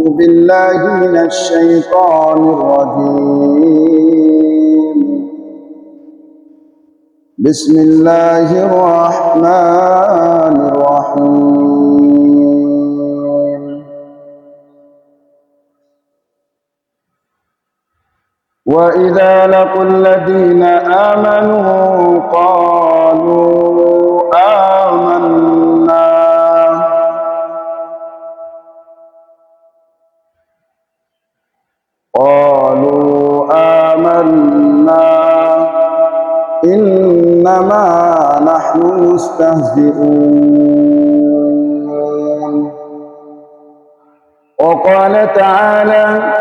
أعوذ بالله من الشيطان الرجيم. بسم الله الرحمن الرحيم. وإذا لقوا الذين آمنوا قالوا آمنا إنما نحن مستهزئون. وقال تعالى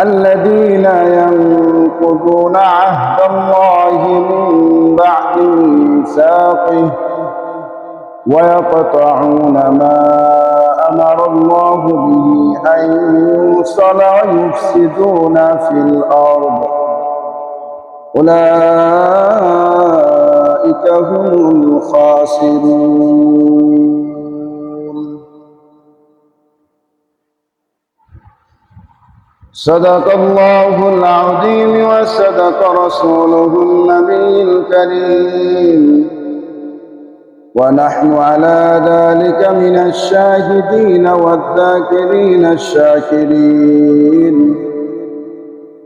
الذين ينقضون عهد الله من بعد ميثاقه ويقطعون ما أمر الله به أن يوصل ويفسدون في الأرض. أولئك هم الخاسرون. صدق الله العظيم وصدق رسوله النبي الكريم. ونحن على ذلك من الشاهدين والذاكرين الشاكرين.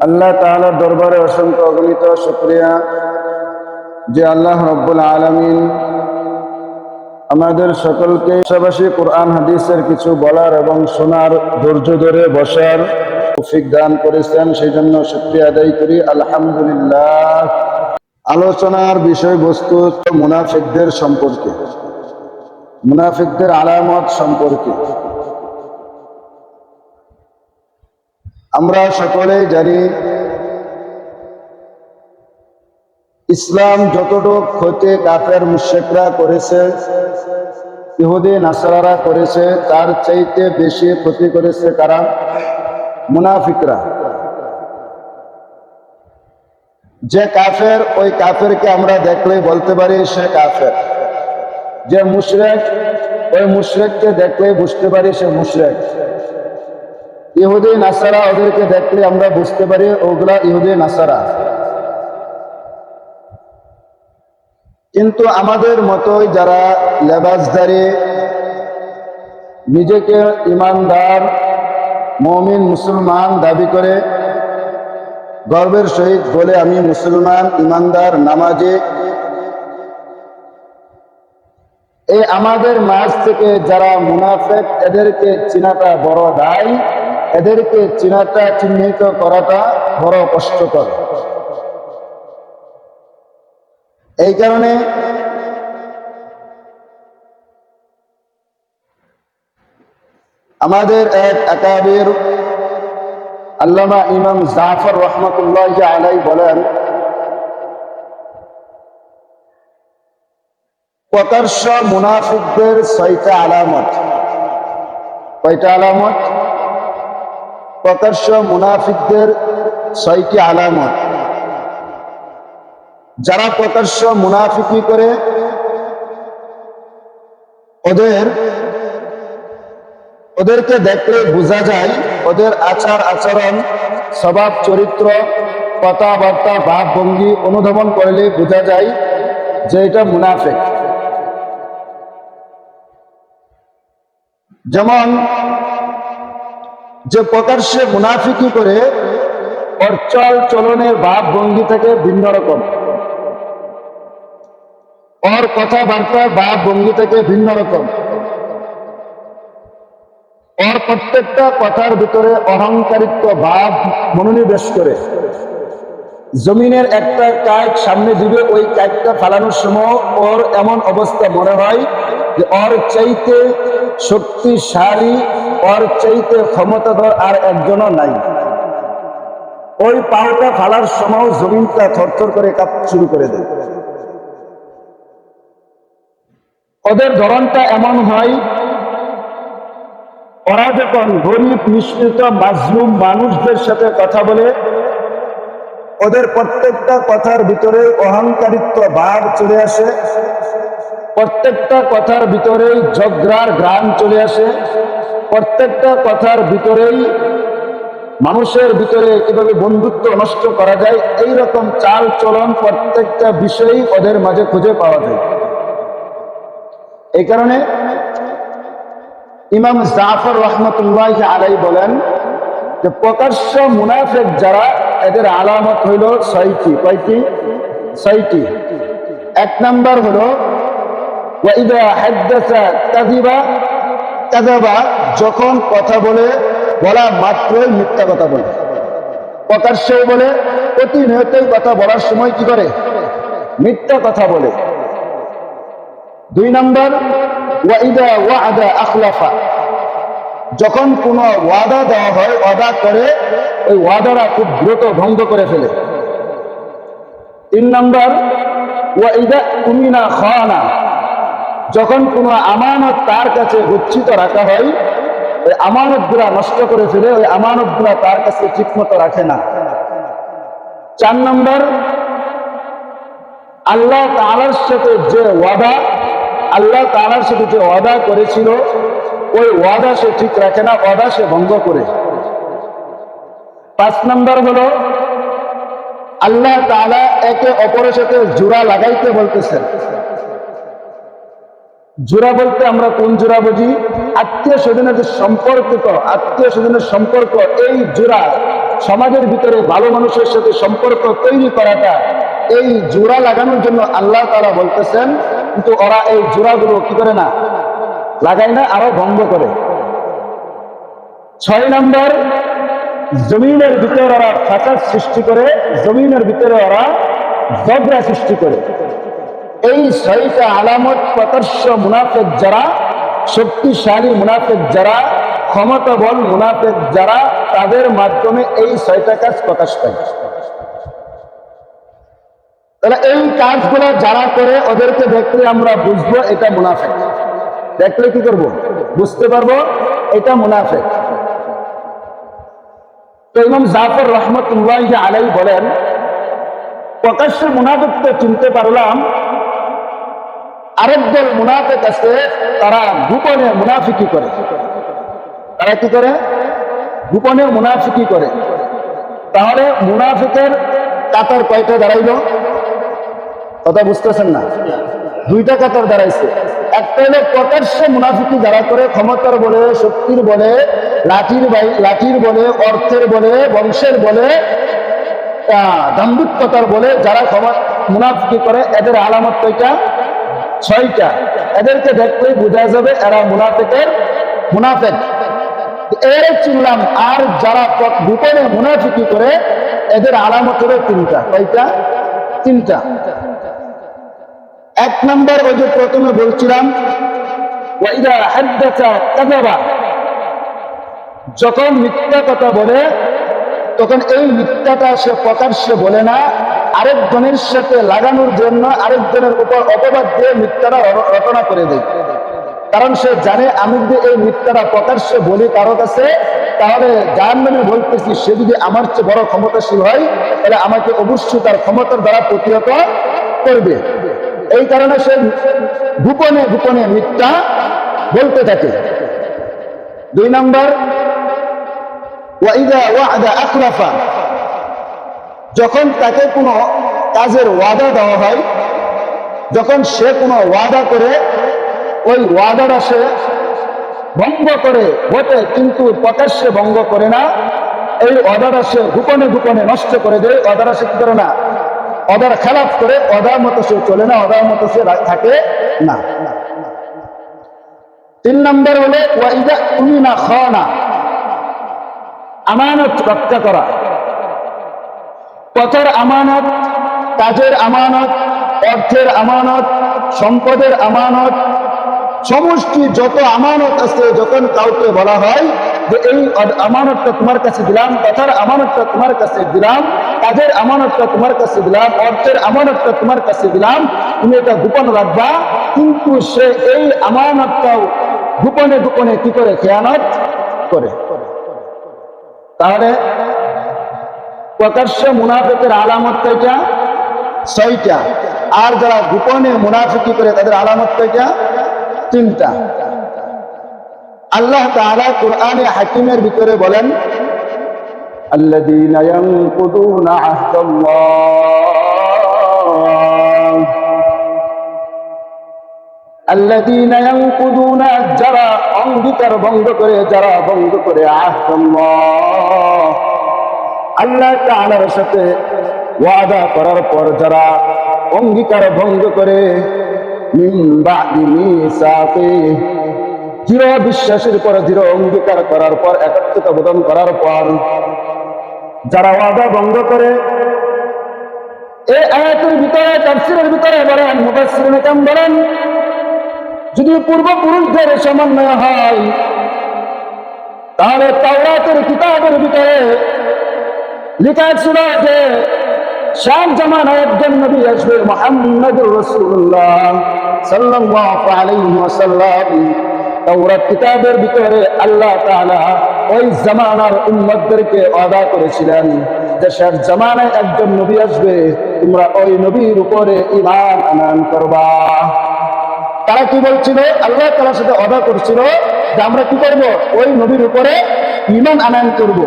আল্লাহ তাআলার দরবারে অসংখ্য অগণিত শুকরিয়া যে আল্লাহ রব্বুল আলামিন আমাদের সকলকে পাশাপাশি কোরআন, হাদিসের কিছু বলার এবং শোনার ধৈর্য ধরে বসার তৌফিক দান করেছেন। সেই জন্য শুক্রিয়া আদায় করি। আলহামদুলিল্লাহ। আলোচনার বিষয়বস্তু মুনাফিকদের সম্পর্কে। মুনাফিকদের আলামত সম্পর্কে। আমরা সকলে জানি ইসলাম যতটুক ক্ষতি কাফের মুশেকরা করেছে, ইহুদি, নাসারারা করেছে, তার চাইতে বেশি ক্ষতি করেছে কারা? মুনাফিকরা। যে কাফের, ওই কাফেরকে আমরা দেখলেই বলতে পারি সে কাফের। যে মুশরেক, ওই মুশরেককে দেখলেই বুঝতে পারি সে মুশরেক। ইহুদি, নাসারা ওদেরকে দেখলে আমরা বুঝতে পারি ওগুলা ইহুদি, নাসারা। কিন্তু আমাদের মতোই যারা লেবাসদারি, নিজেকে ইমানদার, মমিন, মুসলমান দাবি করে, গর্বের সহিত বলে আমি মুসলমান, ইমানদার, নামাজে, এই আমাদের মাঝ থেকে যারা মুনাফেক, এদেরকে চিনাটা বড় দায়। এদেরকে চিনাটা, চিহ্নিত করাটা বড় কষ্টকর। এই কারণে আমাদের এক একাবের আল্লামা ইমাম জাফর রহমতুল্লাহ আলাই বলেন, প্রকাশ্য মুনাফিকদের ছয়টা আলামত। কয়টা আলামত? প্রকাশ্য মুনাফিকদের ছয়টি আলামত। যারা প্রকাশ্য মুনাফিকি করে, ওদের, ওদেরকে দেখলে বোঝা যায় ওদের আচার আচরণ, স্বভাব, চরিত্র, কথাবার্তা ভাব ভঙ্গি অনুধাবন করলে বোঝা যায় যে এটা মুনাফিক। যেমন যে প্রকাশ্যে মুনাফিকি করে ওর চল চলনের ভাব ভঙ্গি থেকে ভিন্ন রকম। ওর কথাবার্তা ভাব ভঙ্গি থেকে ভিন্ন রকম। ওর প্রত্যেকটা কথার ভিতরে অহংকারিত্ব ভাব মনোনিবেশ করে। জমিনের একটা কাজ সামনে দিবে, ওই কাজটা ফালানোর সময় ওর এমন অবস্থা মনে হয় ওর চাইতে শক্তিশালী, ওর চাইতে ক্ষমতাধর আর একজনও নাই। ওই পাওটা ফালার সময় জমিনটা থরথর করে কাঁপ শুরু করে দেয়। ওদের ধরনটা এমন হয়, ওরা যখন গরিব, নিষ্কৃত, মাজলুম মানুষদের সাথে কথা বলে, ওদের প্রত্যেকটা কথার ভিতরে অহংকারিত্ব ভাব চলে আসে। প্রত্যেকটা কথার ভিতরেই ঝগড়ার গ্রাম চলে আসে। প্রত্যেকটা কথার ভিতরেই মানুষের ভিতরে কীভাবে বন্ধুত্ব নষ্ট করা যায় এই রকম চাল চলন প্রত্যেকটা বিষয়ই ওদের মাঝে খুঁজে পাওয়া যায়। এই কারণে ইমাম জাফর রহমতুল্লাহ আলাই বলেন যে, প্রকাশ্য মুনাফেক যারা, এদের আলামত হইল ছয়টি। কয়টি? ছয়টি। এক নাম্বার হলো যখন কথা বলে, বলা মাত্রই মিথ্যা কথা বলে। প্রকাশ্যেও বলে, প্রতিনিয়তই কথা বলার সময় কি করে? মিথ্যা কথা বলে। দুই নাম্বার ওয়াইদা ওয়াদা আখলাফা। যখন কোনো ওয়াদা দেওয়া হয়, ওয়াদা করে, ওই ওয়াদাটা খুব দ্রুত ভঙ্গ করে ফেলে। তিন নাম্বার ওয়াইদা উমিনা খানা। যখন কোনো আমানত তার কাছে গচ্ছিত রাখা হয়, ওই আমানতগুলা নষ্ট করে ফেলে, ওই আমানতগুলা তার কাছে ঠিকমতো রাখে না। চার নম্বর, আল্লাহ তালার সাথে যে ওয়াদা, আল্লাহ তালার সাথে যে ওয়াদা করেছিল, ওই ওয়াদা সে ঠিক রাখে না, ওয়াদা সে ভঙ্গ করে। পাঁচ নম্বর হলো, আল্লাহ তালা একে অপরের সাথে জোড়া লাগাইতে বলতেছেন। জোড়া বলতে আমরা কোন জোড়া বুঝি? আত্মীয় স্বজনের যে সম্পর্কিত, আত্মীয় স্বজনের সম্পর্ক, এই জোড়া সমাজের ভিতরে ভালো মানুষের সাথে সম্পর্ক তৈরি করাটা, এই জোড়া লাগানোর জন্য আল্লাহ তারা বলতেছেন, কিন্তু ওরা এই জোড়াগুলো কি করে না? লাগায় না, আরও ভঙ্গ করে। ছয় নম্বর, জমিনের ভিতরে ওরা ফাঁসাদ সৃষ্টি করে, জমিনের ভিতরে ওরা ঝগড়া সৃষ্টি করে। এই ছয়টা আলামত প্রকাশ্য মুনাফেক যারা, শক্তিশালী মুনাফেক যারা ক্ষমতা বল মুনাফেক যারা, তাদের মাধ্যমে এই ছয়টা কাজ প্রকাশ পায়। তাহলে এই কাজগুলো যারা করে, ওদেরকে দেখলে আমরা বুঝব এটা মুনাফেক। দেখলে কি করব? বুঝতে পারব এটা মুনাফেক। তো ইমাম জাফর রহমতুল্লাহ আলাই বলেন, প্রকাশ্য মুনাফেককে চিনতে পারলাম আরেক দল মুনাফেক আছে, তারা গোপনে মুনাফিকি করে। তারা কি করে? গোপনে মুনাফিকি করে। তাহলে মুনাফিকের কাতার কয়টা দাঁড়াইল? কথা বুঝতেছেন না? দুইটা কাতার দাঁড়াইছে। একটা হলো প্রকাশ্যে মুনাফিকি যারা করে, ক্ষমতার বলে, শক্তির বলে, লাঠির লাঠির বলে, অর্থের বলে, বংশের বলে দাম্ভিকতার বলে যারা ক্ষমা মুনাফিকি করে, এদের আলামত কয়টা? ছয়টা। এদেরকে দেখলেই বোঝা যাবে এরা মুনাফেকের মুনাফেক। এর চিনলাম আর যারা গোপনে মুনাফিকি করে, এদের আলামত হলো তিনটা। কয়টা? তিনটা। এক নম্বর ওই যে প্রথমে বলছিলাম যখন মিথ্যা কথা বলে, তখন এই মিথ্যাটা সে প্রকাশ্যে বলে না। আরেকজনের সাথে লাগানোর জন্য আরেকজনের উপর অপবাদ দিয়ে মিথ্যাটা রচনা করে দেয়। কারণ সে জানে, আমি যদি এই মিথ্যাটা প্রকাশ্যে বলি কারও কাছে, তাহলে যার নামে বলতেছি, সে যদি আমার চেয়ে বড় ক্ষমতাশীল হয়, তাহলে আমাকে অবশ্যই তার ক্ষমতার দ্বারা প্রতিহত করবে। এই কারণে সে গোপনে গোপনে মিথ্যা বলতে থাকে। দুই নম্বর ওয়াইদা ওয়াদা আখলাফা যখন তাকে কোনো কাজের ওয়াদা দেওয়া হয়, যখন সে কোনো ওয়াদা করে, ওই ওয়াদাটা সে ভঙ্গ করে বটে, কিন্তু প্রকাশ্যে ভঙ্গ করে না। এই অদাটা সে গোপনে গোপনে নষ্ট করে দেয় অদারা সে কি করে না? অদার খেলাফ করে অদার মতো সে চলে না অদার মতো সে থাকে না। তিন নম্বর হলে, ওয়াইদা উনি না খাওয়ানা আমানত রক্ষা করা। পথের আমানত, কাজের আমানত, অর্থের আমানত, সম্পদের আমানত, সমষ্টি যত আমানত আছে, যখন কাউকে বলা হয় যে এই আমানতটা তোমার কাছে দিলাম, কথার আমানতটা তোমার কাছে দিলাম, কাজের আমানতটা তোমার কাছে দিলাম, অর্থের আমানতটা তোমার কাছে দিলাম, তুমি এটা গোপন রাখবা, কিন্তু সে এই আমানতটাও গোপনে গোপনে কি করে? খেয়ানত করে। তাহলে প্রকাশ্য মুনাফিকের আলামত কয়টা ছয়টা আর যারা গোপনে মুনাফিকি করে তাদের আলামত কয়টা তিনটা আল্লাহ তাআলা কোরআনে হাকিমের ভিতরে বলেন الذين ينقضون عهد الله الذين ينقضون যারা অঙ্গীকার ভঙ্গ করে যারা ভঙ্গ করে আহদুল্লাহ আল্লাহ তাআলার সাথে ওয়াদা করার পর যারা অঙ্গীকার ভঙ্গ করে দৃঢ় বিশ্বাসের পর, দৃঢ় অঙ্গীকার করার পর, একত্রিত বোধন করার পর যারা ওয়াদা ভঙ্গ করে ভিতরে ভিতরে যদি পূর্বপুরুষদের সমন্বয় হয়, তাহলে তাওরাতের কিতাবের ভিতরে লেখা ছিল যে শাম জামানায় একজন নবী আসবে, মোহাম্মদুর রাসূলুল্লাহ সাল্লাল্লাহু আলাইহি ওয়াসাল্লাম। তাওরাত কিতাবের ভিতরে আল্লাহ তাআলা ওই জামানার উম্মতদেরকে ওয়াদা করেছিলেন যে, শেষ জামানায় একজন নবী আসবে, তোমরা ওই নবীর উপরে ঈমান আনয়ন করবা। তারা কি বলছিল? আল্লাহ তালার সাথে অদা করছিল যে, আমরা কি করব? ওই নবীর উপরে ইমান আনায়ন করব।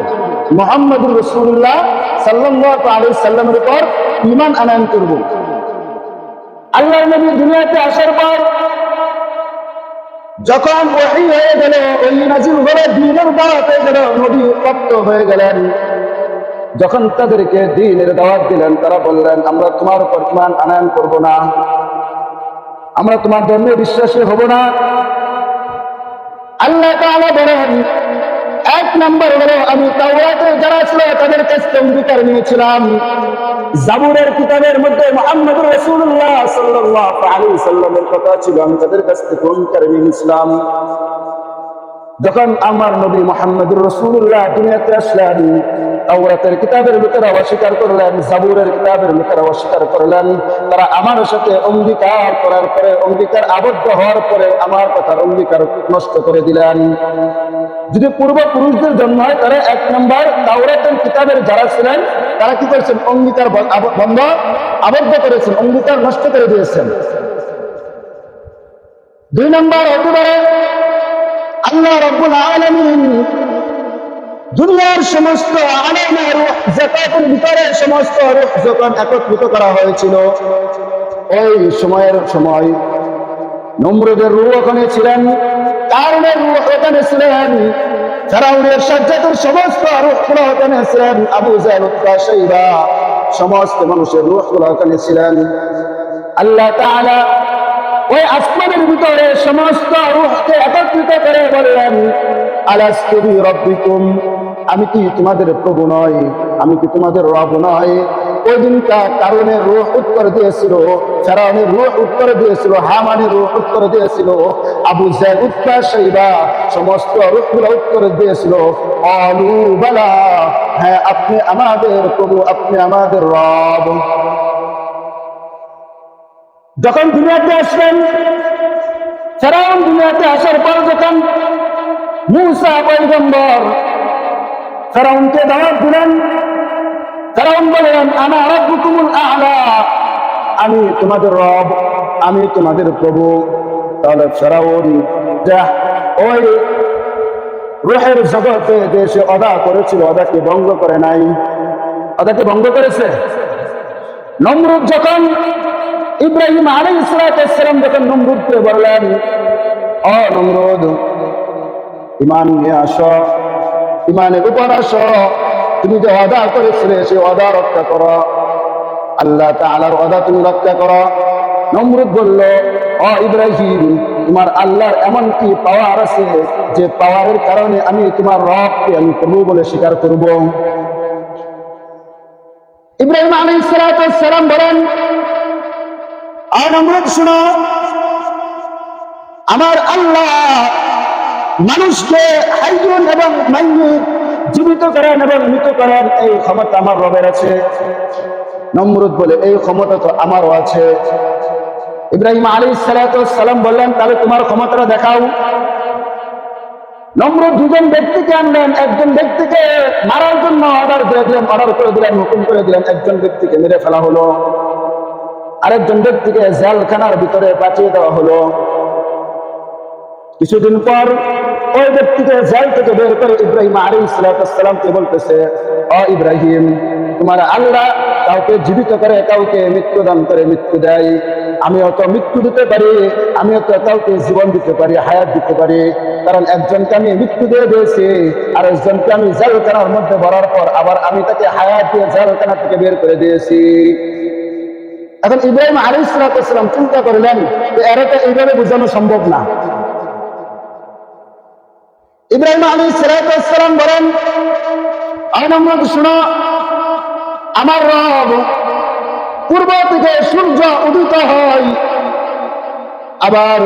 মোহাম্মদুর রসুল্লাহ সাল্লাহ আলী সাল্লামের উপর ইমান আনায়ন করব। আল্লাহ নবী দুনিয়াতে আসার পর যখন ওহি হয়ে গেল, ওই নাজিল হলে দিনের দাওয়াত হয়ে গেল নবী প্রাপ্ত হয়ে গেলেন। যখন তাদেরকে দিনের দাওয়াত দিলেন, তারা বললেন, আমরা তোমার উপর ইমান আনায়ন করব না। আমরা তোমার ধর্মে বিশ্বাসী হব না। আল্লাহ বলেন এক নম্বর হলো আমি তাওরাতে যারা ছিল, তাদের কাছ থেকে অঙ্গীকার নিয়েছিলাম। জাবুরের কিতাবের মধ্যে মোহাম্মদ রাসূলুল্লাহ সাল্লাল্লাহু আলাইহি সাল্লামের কথা ছিল, আমি তাদের কাছ থেকে অঙ্গীকার নিয়েছিলাম। যখন আমার নবী মোহাম্মদুর রসুল্লাহ দুনিয়াতে আসলেন, তাওরাতের কিতাবের লোকেরা অস্বীকার করলেন, জাবুরের কিতাবের লোকেরা অস্বীকার করলেন, তারা আমার সাথে অঙ্গীকার করার পরে, অঙ্গীকার আবদ্ধ হওয়ার পরে আমার কথার অঙ্গীকার নষ্ট করে দিলেন। যদি পূর্বপুরুষদের জন্ম হয়, তারা এক নম্বর তাওরাতের কিতাবের যারা ছিলেন, তারা কি করেছেন? অঙ্গীকার বন্ধ, আবদ্ধ করেছেন, অঙ্গীকার নষ্ট করে দিয়েছেন। দুই নম্বর পারে আল্লাহ রব্বুল আলামিন দুনিয়ার সমস্ত আলেমে রূহ যাকাতের ভিতরে সমস্ত রূহ যখন একত্রিত করা হয়েছিল। ওই সময়ের সময় নমরুদের রূহ ওখানে ছিলেন, কারণের রূহ ওখানে ছিলেন, ফেরাউনের সাজ্জাতের সমস্ত রূহগুলো ওখানে ছিলেন, আবু জাহেল সমস্ত মানুষের রূহগুলো ওখানে ছিলেন। আল্লাহ তাআলা ওই আসমানের ভিতরে সমস্ত রূহকে একত্রিত করে বললেন আলাস্তুবি রব্বিকুম? আমি কি তোমাদের প্রভু নয় আমি কি তোমাদের রব নয় ওই দিনটা কারণের রূহ উত্তর দিয়েছিল, ফেরাউনের রূহ উত্তর দিয়েছিল, হামানের রূহ উত্তর দিয়েছিল, আবু জাহেল উত্তর সাইবা, সমস্ত রূহগুলো উত্তর দিয়েছিল। অলু বালা হ্যাঁ আপনি আমাদের প্রভু, আপনি আমাদের রব। যখন দুনিয়াতে আসলেন ফেরাউন দুনিয়াতে আসার পর যখন মুসা পয়গম্বর ফেরাউনকে দাওয়াত দিলেন, ফেরাউন বললেন, আনা রব্বুকুমুল আ'লা। আমি তোমাদের রব, আমি তোমাদের প্রভু। তাহলে ফেরাউন যা ওই রুহের জগতে দেশে অদা করেছিল, অদাকে ভঙ্গ করে নাই। অদাকে ভঙ্গ করেছে। নমরুদ যখন ইব্রাহিম আলী ইসলাতাম যখন নমরুদকে বললেন অ ইমান নিয়ে আস ইমানের উপর আস। তুমি যে অদা করেছিলে সে অদা রক্ষা করো। আল্লাহ তাআলার অদা তুমি রক্ষা করো। নমরুদ বলল অ ইব্রাহিম, তোমার আল্লাহর এমন কি পাওয়ার আছে যে পাওয়ারের কারণে আমি তোমার রবকে আমি প্রভু বলে স্বীকার করব? ইব্রাহিম আলী সালাম বলেন আর আমার আল্লাহ মানুষকে হাইজুন এবং মাইয়ুত জীবিত করেন এবং মৃত করেন এই ক্ষমতা আমার রবের আছে। নমরুদ বলে, এই ক্ষমতা তো আমারও আছে। ইব্রাহিম আলী সালাম বললেন, তাহলে তোমার ক্ষমতাটা দেখাও। নমরুদ দুজন ব্যক্তিকে আনলেন, একজন ব্যক্তিকে মারার জন্য অর্ডার দিয়ে দিলেন অর্ডার করে দিলেন, হুকুম করে দিলেন, একজন ব্যক্তিকে মেরে ফেলা হলো। আরেকজন ব্যক্তিকে জেলখানার ভিতরে পাঠিয়ে দেওয়া হলো। কিছুদিন পর ওই ব্যক্তিকে জেল থেকে বের করে ইব্রাহিম আলী ইসলাতামকে বলতেছে, অ ইব্রাহিম, তোমার আল্লাহ কাউকে জীবিত করে, কাউকে মৃত্যু দান করে মৃত্যু দেয়। আমি অত মৃত্যু দিতে পারি আমি অত কাউকে জীবন দিতে পারি, হায়াত দিতে পারি। কারণ একজনকে আমি মৃত্যু দিয়ে দিয়েছি আর একজনকে আমি জেলখানার মধ্যে ভরার পর আবার আমি তাকে হায়াত দিয়ে জেলখানা থেকে বের করে দিয়েছি। এখন ইব্রাহিম আলী ইসলাতাম চিন্তা করলেন এরা এইভাবে বোঝানো সম্ভব না। ইব্রাহিম আলী সালাম বলেন আনন্দ শুনো, আমার রব পূর্ব থেকে সূর্য উদিত হয়, আবার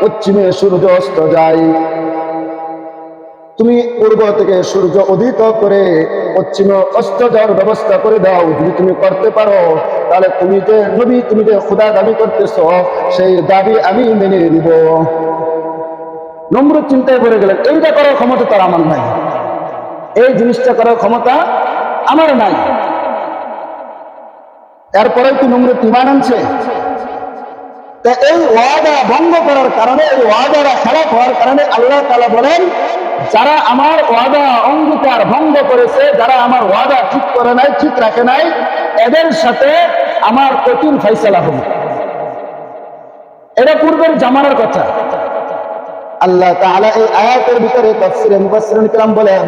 পশ্চিমে সূর্য অস্ত যায়। তুমি পূর্ব থেকে সূর্য উদিত করে পশ্চিমে অস্ত যাওয়ার ব্যবস্থা করে দাও। যদি তুমি করতে পারো, তাহলে তুমি যে নবী, তুমি যে খুদা দাবি করতেছ, সেই দাবি আমি মেনে নিব। নম্র চিন্তায় পড়ে গেলেন এইটা করার ক্ষমতা তার আমার নাই। এই জিনিসটা করার ক্ষমতা আমার নাই। এরপরে কি নম্র ইমান আনছে? এই ওয়াদা ভঙ্গ করার কারণে, এই ওয়াদারা খারাপ হওয়ার কারণে আল্লাহ তালা বলেন, যারা আমার ওয়াদা অঙ্গীকার ভঙ্গ করেছে, যারা আমার ওয়াদা ঠিক করে নাই, ঠিক রাখে নাই, এদের সাথে আমার কঠিন ফাইসলা হবে। এটা পূর্বের জামানার কথা। আল্লাহ তাআলা এই আয়াতের ভিতরে তাফসিরে মুফাসসিরিন কিরাম বলেন,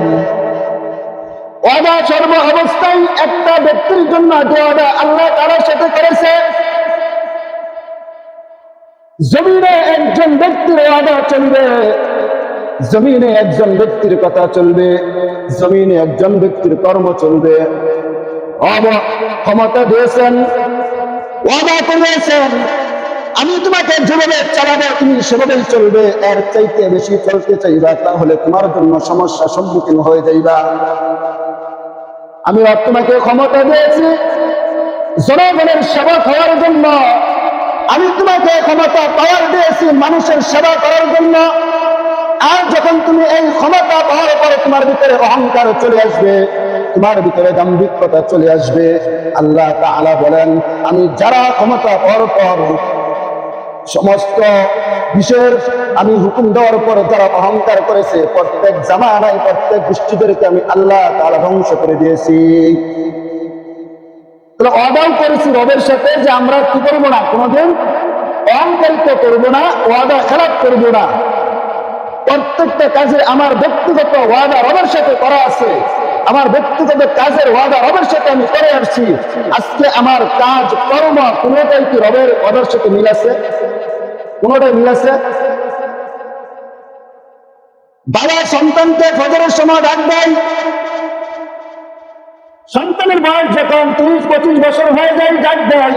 ওয়াদা সর্ব অবস্থায় একটা ব্যক্তির জন্য যে ওয়াদা আল্লাহ তাআলার সাথে করেছে জমিনে একজন ব্যক্তির ওয়াদা চলবে, জমিনে একজন ব্যক্তির কথা চলবে, জমিনে একজন ব্যক্তির কর্ম চলবে। ক্ষমতা দিয়েছেন, ওয়াদা করেছেন আমি তোমাকে যেভাবে চালাবো, তুমি সেভাবেই চলবে। এর চাইতে বেশি চলতে চাইবা, তাহলে তোমার জন্য সমস্যার সম্মুখীন হয়ে যাইবা। আমি তোমাকে ক্ষমতা দিয়েছি, জনগণের সেবা হওয়ার জন্য। আমি তোমাকে ক্ষমতা পাওয়ার দিয়েছি মানুষের সেবা করার জন্য। আর যখন তুমি এই ক্ষমতা পাওয়ার পরে তোমার ভিতরে অহংকার চলে আসবে, তোমার ভিতরে দাম্ভিকতা চলে আসবে। আল্লাহ তাআলা বলেন, আমি যারা ক্ষমতা পাওয়ার পর সমস্ত বিষয়ের আমি হুকুম দেওয়ার পরে যারা অহংকার করেছে, প্রত্যেক জামা জামানায়, প্রত্যেক গোষ্ঠীদেরকে আমি আল্লাহ তাআলা ধ্বংস করে দিয়েছি। তাহলে অদাও করেছি রবের সাথে যে আমরা কি করব না? কোনোদিন অহংকারিত করব না, ওয়াদা খারাপ করব না। প্রত্যেকটা কাজে আমার ব্যক্তিগত ওয়াদা রবের সাথে করা আছে। আমার ব্যক্তিগত কাজের ওয়াদা রবের সাথে আমি করে আসছি। আজকে আমার কাজ, কর্ম, কোনোটাই কি রবের, ওয়াদার সাথে মিল আছে? কোনোটাই মিল আছে? বাবা সন্তানকে ফজরের সময় ডাক দেয়। সন্তানের বয়স যখন তিরিশ, পঁচিশ বছর হয়ে যায়, ডাক দেয়।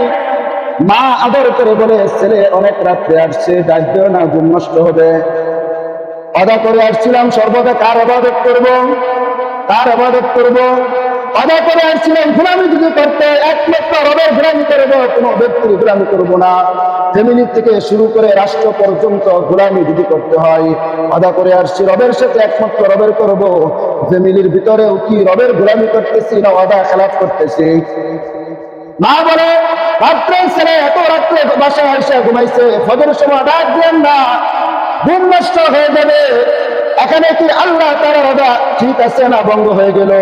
মা আদর করে বলে, ছেলে, অনেক রাত্রে আসছে, ডাক দেও না, ঘুম নষ্ট হবে। আদা করে আসছিলাম, সর্বদা কার অবাদত করব? কার অবাদত করব? আদা করে আসছিলাম গোলামি যদি করতে, একমাত্র রবের গোলামি করব, কোনো ব্যক্তির গোলামি করব না। ফ্যামিলি থেকে শুরু করে রাষ্ট্র পর্যন্ত গোলামি যদি করতে হয়, আদা করে আসছি, রবের সাথে একমাত্র রবের করব। ফ্যামিলির ভিতরেও কি রবের গোলামি করতেছি না আদা খেলাফ করতেছি? মা বলে, রাত্রে ছেলে এত রাত্রে বাসায় এসে ঘুমাইছে, ফজর সময় ডাক দেন না, ঘুম নষ্ট হয়ে যাবে। এখানে কি আল্লাহ তারা ঠিক আছে না বঙ্গ হয়ে গেল?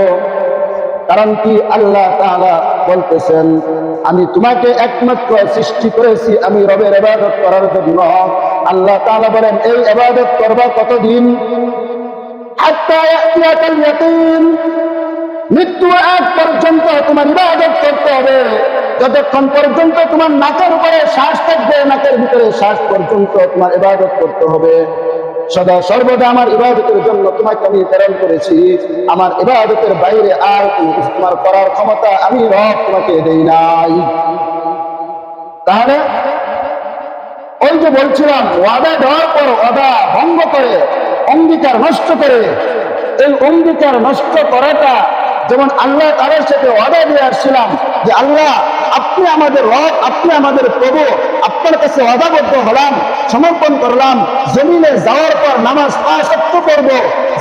কারণ কি আল্লাহ তাআলা বলতেছেন, আমি তোমাকে একমাত্র সৃষ্টি করেছি, আমি রবের এবাদত করার জন্য। আল্লাহ তাআলা বলেন, এই ইবাদত করবা কতদিন? মৃত্যু আগ পর্যন্ত তোমার ইবাদত করতে হবে। যতক্ষণ পর্যন্ত তোমার নাকের উপরে শ্বাস থাকবে, নাকের ভিতরে শ্বাস পর্যন্ত তোমার ইবাদত করতে হবে। সদা সর্বদা আমার ইবাদতের জন্য তোমাকে আমি প্রেরণ করেছি। আমার ইবাদতের বাইরে আর তোমার করার ক্ষমতা আমি রব তোমাকে দেই নাই। তাহলে ওই যে বলছিলাম, ওয়াদা দেওয়ার পর ওয়াদা ভঙ্গ করে, অঙ্গীকার নষ্ট করে, এই অঙ্গীকার নষ্ট করাটা যেমন আল্লাহ তাদের সাথে ওয়াদা দিয়ে আসছিলাম যে আল্লাহ, আপনি আমাদের রব, আপনি আমাদের প্রভু আপনার কাছে ওয়াদাবদ্ধ হলাম, সমর্পণ করলাম, জমিনে যাওয়ার পর নামাজ পাঁচত্ব করব।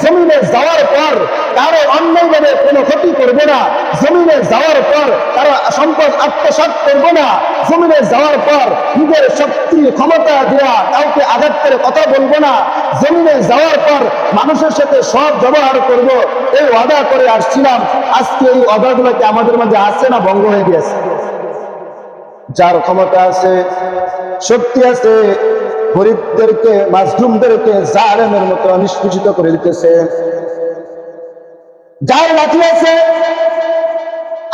জমিনে যাওয়ার পর কারও অন্যায়ভাবে কোনো ক্ষতি করব না। জমিনে যাওয়ার পর কারও সম্পদ আত্মসাৎ করব না। জমিনে যাওয়ার পর নিজের শক্তি, ক্ষমতা দেওয়া কাউকে আঘাত করে কথা বলব না। জমিনে যাওয়ার পর মানুষের সাথে সব ব্যবহার করব। এই ওয়াদা করে আসছিলাম। আজকে এই ওয়াদাগুলোকে আমাদের মাঝে আসছে না, ভঙ্গ হয়ে গিয়েছে। যার ক্ষমতা আছে, শক্তি আছে, গরিবদেরকে, মাজলুমদেরকে, জালেমের মতো নিষ্পেষিত করে দিতেছে। যার লাঠি আছে,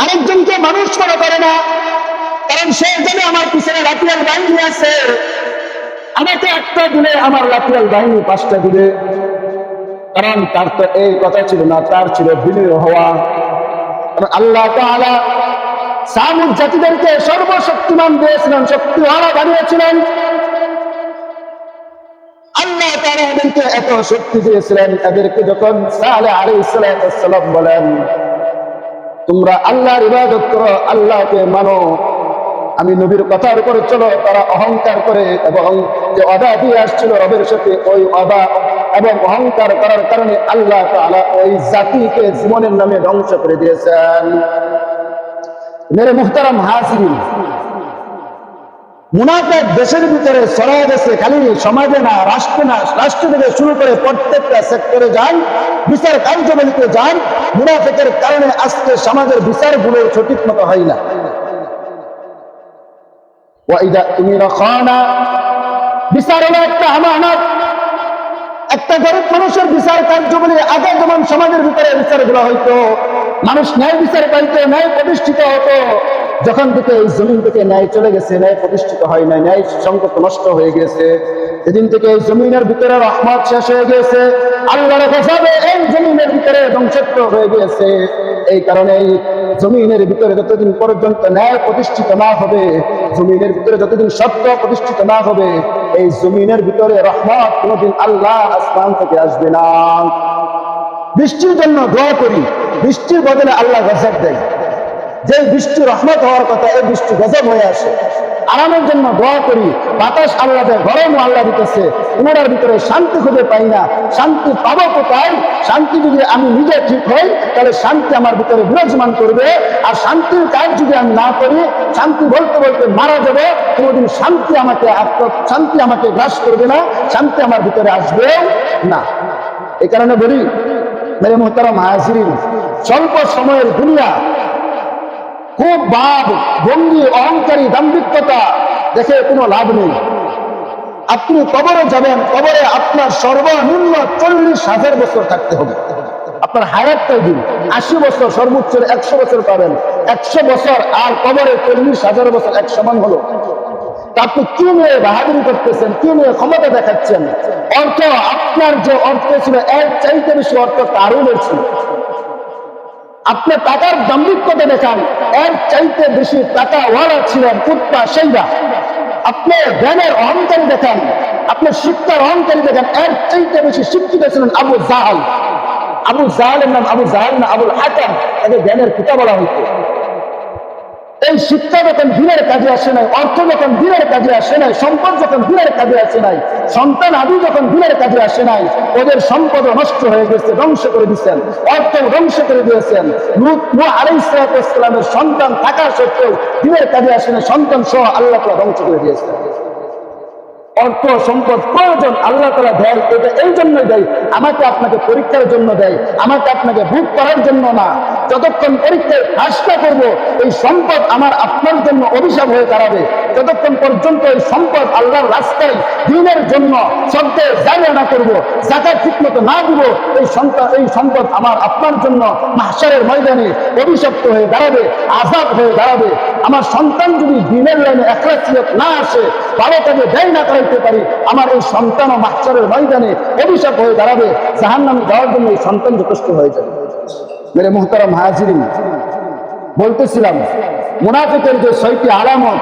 আরেকজনকে মানুষ মনে করে না, কারণ সে জানে আমার পিছনে লাঠিয়াল বাহিনী আছে। আমাকে একটা দিলে আমার লাঠিয়াল বাহিনী পাঁচটা দিলে কারণ তার তো এই কথা ছিল না, তার ছিল বিনয় হওয়া। আল্লাহ তাআলা সামুদ জাতিদেরকে সর্বশক্তিমান দিয়েছিলেন আল্লাহ এত শক্তি দিয়েছিলেন, এদেরকে যখন সালে বলেন, তোমরা করো, আল্লাহকে মানো। আমি নবীর কথার উপরে চলো, তারা অহংকার করে এবং যে অদা দিয়ে আসছিল রবের সাথে, ওই অদা এবং অহংকার করার কারণে আল্লাহ ওই জাতিকে জীবনের নামে ধ্বংস করে দিয়েছেন। মেরে মুহতারাম হাসিন। মুনাফেক দেশের ভিতরে ছড়ায় গেছে খালি সমাজে না, রাষ্ট্রে না, রাষ্ট্র থেকে শুরু করে প্রত্যেকটা সেক্টরে যান, বিচার কার্যবলীতে যান, মুনাফেকের কারণে আজকে সমাজের বিচারগুলো সঠিক মতো হয় না। বিচার হলো একটা আমানত। একটা গরিব মানুষের বিচার কার্যবলী আগে যেমন সমাজের ভিতরে বিচার বিচারগুলো হইতো। মানুষ ন্যায় বিচার পাইতো, ন্যায় প্রতিষ্ঠিত হতো। যখন থেকে এই জমিন থেকে ন্যায় চলে গেছে, ন্যায় প্রতিষ্ঠিত হয় না ন্যায় সংকট নষ্ট হয়ে গেছে। সেদিন থেকে এই জমিনের ভিতরে রহমত শেষ হয়ে গেছে। আল্লাহর গজবে এই জমিনের ভিতরে ধ্বংসত্ব হয়ে গিয়েছে এই কারণে জমিনের ভিতরে যতদিন পর্যন্ত ন্যায় প্রতিষ্ঠিত না হবে, জমিনের ভিতরে যতদিন সত্য প্রতিষ্ঠিত না হবে এই জমিনের ভিতরে রহমত কোনোদিন আল্লাহ আসমান থেকে আসবে না। বৃষ্টির জন্য দোয়া করি। বৃষ্টির বদলে আল্লাহ গজাক দেয়। যে বৃষ্টি রহমত হওয়ার কথা, এই বৃষ্টি গজব হয়ে আসে। আরামের জন্য দোয়া করি, বাতাস আল্লাহ দেয় গরমও আল্লাহ দিতেছে পুনরার ভিতরে শান্তি খুঁজে পাই না। শান্তি পাবো কোথায়? শান্তি যদি আমি নিজে ঠিক হই, তাহলে শান্তি আমার ভিতরে বিরাজমান করবে। আর শান্তির কাজ যদি আমি না করি, শান্তি বলতে বলতে মারা যাবে। কোনোদিন শান্তি আমাকে শান্তি আমাকে গ্রাস করবে না, শান্তি আমার ভিতরে আসবে না। এই কারণে বলি, মেরে মোহতারাম হাজিরিন, স্বল্প সময়ের দুনিয়া খুব ভাব ভঙ্গি, অহংকারী, দাম্ভিকতা, দেখে কোনো লাভ নেই। আপনি কবরে যাবেন, কবরে আপনার সর্বনিম্ন চল্লিশ হাজার বছর থাকতে হবে। আপনার হায়াতটাই দিন। আশি বছর সর্বোচ্চ একশো বছর পাবেন। একশো বছর আর কবরে চল্লিশ হাজার বছর এক সমান হলো আপনি কি নিয়ে বাহাদুরি করতেছেন, কি নিয়ে ক্ষমতা দেখাচ্ছেন? অর্থ আপনার যে অর্থ ছিল এক চাইতে বেশি অর্থ তারও ছিল। আপনি টাকার দাম্ভিকতা দেখান এর চাইতে বেশি টাকা ওয়ালা ছিলেন কুত্তা সেইরা। আপনি জ্ঞানের অহংকার দেখান, আপনি শিক্ষার অহংকার দেখান, এর চাইতে বেশি শিক্ষিত ছিলেন আবু জাহাল। আবু জাহালের নাম আবু জাহাল না, আবুল হাকাম তাকে জ্ঞানের পিতা বলা হইতো। এই শিক্ষা যখন দিনের কাজে আসে নাই, অর্থ যখন দিনের কাজে আসে নাই, সম্পদ যখন দিনের কাজে আসে নাই, সন্তান আদি যখন দিনের কাজে আসে নাই, ওদের সম্পদ নষ্ট হয়ে গেছে, ধ্বংস করে দিচ্ছেন অর্থ ধ্বংস করে দিয়েছেন। আলাইসালামের সন্তান থাকা সত্ত্বেও দিনের কাজে আসে নাই, সন্তান সহ আল্লাহ ধ্বংস করে দিয়েছেন। অর্থ, সম্পদ, প্রয়োজন আল্লাহ তালা দেয়। এটা এই জন্যই দেয়। আমাকে আপনাকে পরীক্ষার জন্য দেয়। আমাকে আপনাকে ভোগ করার জন্য না। যতক্ষণ পরীক্ষায় ফাঁসটা করব, এই সম্পদ আমার আপনার জন্য অভিশাপ হয়ে দাঁড়াবে। যতক্ষণ পর্যন্ত এই সম্পদ আল্লাহর রাস্তায়, দিনের জন্য শব্দের জায়গা না করব জাকাত ঠিক মতো না দিব, এই সন্তান এই সম্পদ আমার আপনার জন্য মাহসারের ময়দানে অভিশপ্ত হয়ে দাঁড়াবে, আজাদ হয়ে দাঁড়াবে। আমার সন্তান যদি দিনের লাইনে একরাচিয়ত না আসে, ভালো তাকে ব্যয় না করাইতে পারি। আমার এই সন্তান ও মাহসারের ময়দানে অভিশাপ হয়ে দাঁড়াবে। জাহান্নামে যাওয়ার জন্য এই সন্তান যথেষ্ট হয়ে যাবে। মেরে মোহতারাম হাজিরিন বলতেছিলাম, মুনাফিকের যে ছয়টি আলামত,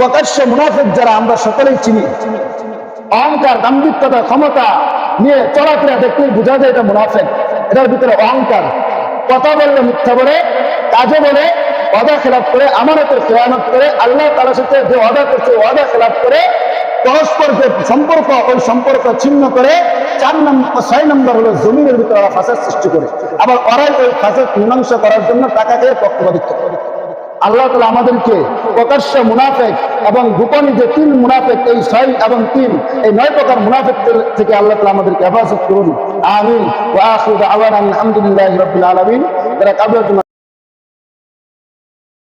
প্রকাশ্য মুনাফিক যারা আমরা সকলেই চিনি, অহংকার, দাম্ভিকতা, ক্ষমতা নিয়ে চলাফেরা দেখলেই বোঝা যায় এটা মুনাফেক। এটার ভিতরে অহংকার। কথা বললে মিথ্যা বলে, কাজে বলে অদা খেলাপ করে, আমানতের খেয়ানত করে, আল্লাহ তালার সাথে যে অদা করছে, ওয়াদা খেলাপ করে পরস্পর যে সম্পর্ক, ওই সম্পর্ক ছিন্ন করে, চার নম্বর ছয় নম্বর হলো জমিনের ভিতরে ওরা ফাঁসার সৃষ্টি করে। আবার ওরাই ওই ফাঁসার মীমাংসা করার জন্য টাকা খেয়ে পক্ষপাতিত্ব করে। আল্লাহ তালা আমাদেরকে প্রকাশ্য মুনাফেক এবং গোপনে যে তিন মুনাফেক, এই ছয় এবং তিন, এই নয় প্রকার মুনাফেক থেকে আল্লাহ তালা আমাদেরকে হেফাজত করুন। আমিন। আলহামদুলিল্লাহি রাব্বিল আলামিন। তারা কাবুল